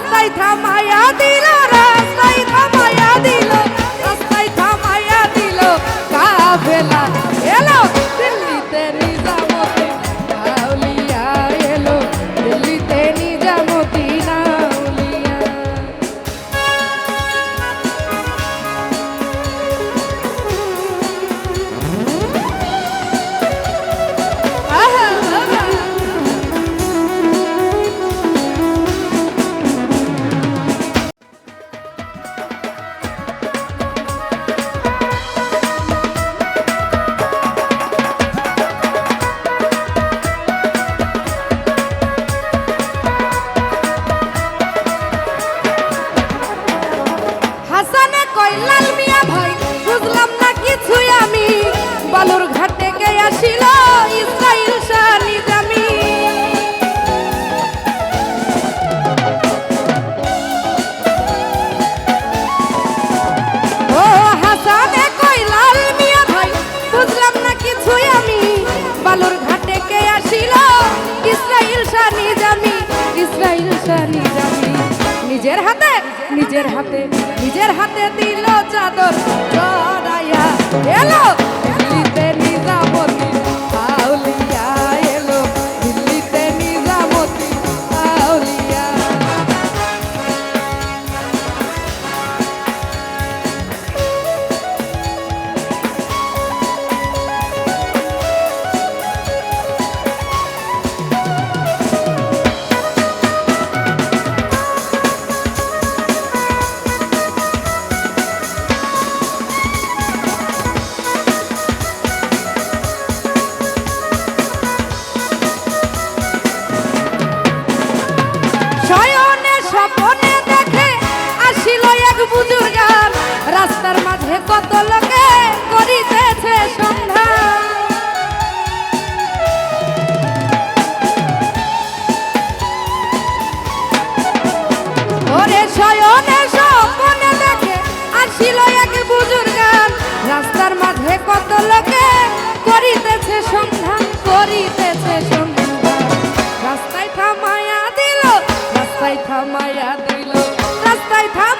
রাস্তায় থামায়া দিল রাস্তায় থামায়া দিল। চাদর চড়াইয়া এলো। শয়নে স্বপ্নে দেখে আসিল এক বুজুর গান রাস্তার মাঝে কত লোকে করিতেছে সন্ধান করিতেছে সন্ধান রাস্তায় থামায়া দিল, রাস্তায় থামায়া দিল, রাস্তায় থাম